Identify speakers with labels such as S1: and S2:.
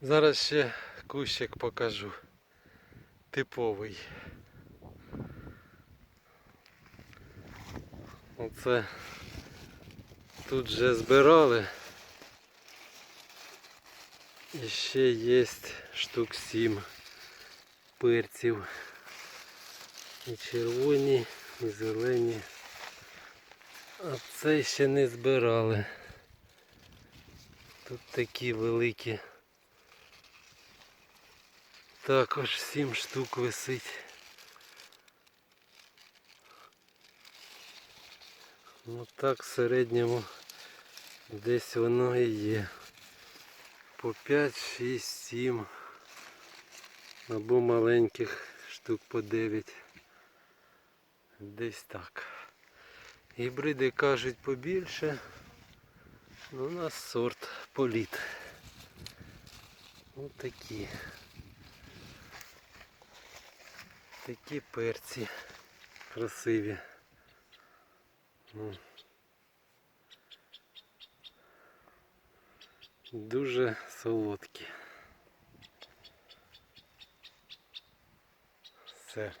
S1: Зараз ще кущик покажу. Типовий. Оце тут вже збирали. І ще є штук сім перців. І червоні, і зелені. А цей ще не збирали. Тут такі великі. Також сім штук висить. Ну так в середньому десь воно і є. По 5, 6, 7 або маленьких штук по 9. Десь так. Гібриди кажуть побільше. Ну, у нас сорт політ. Ось такі. Такі перці красиві. Ну. Дуже солодкі. Все.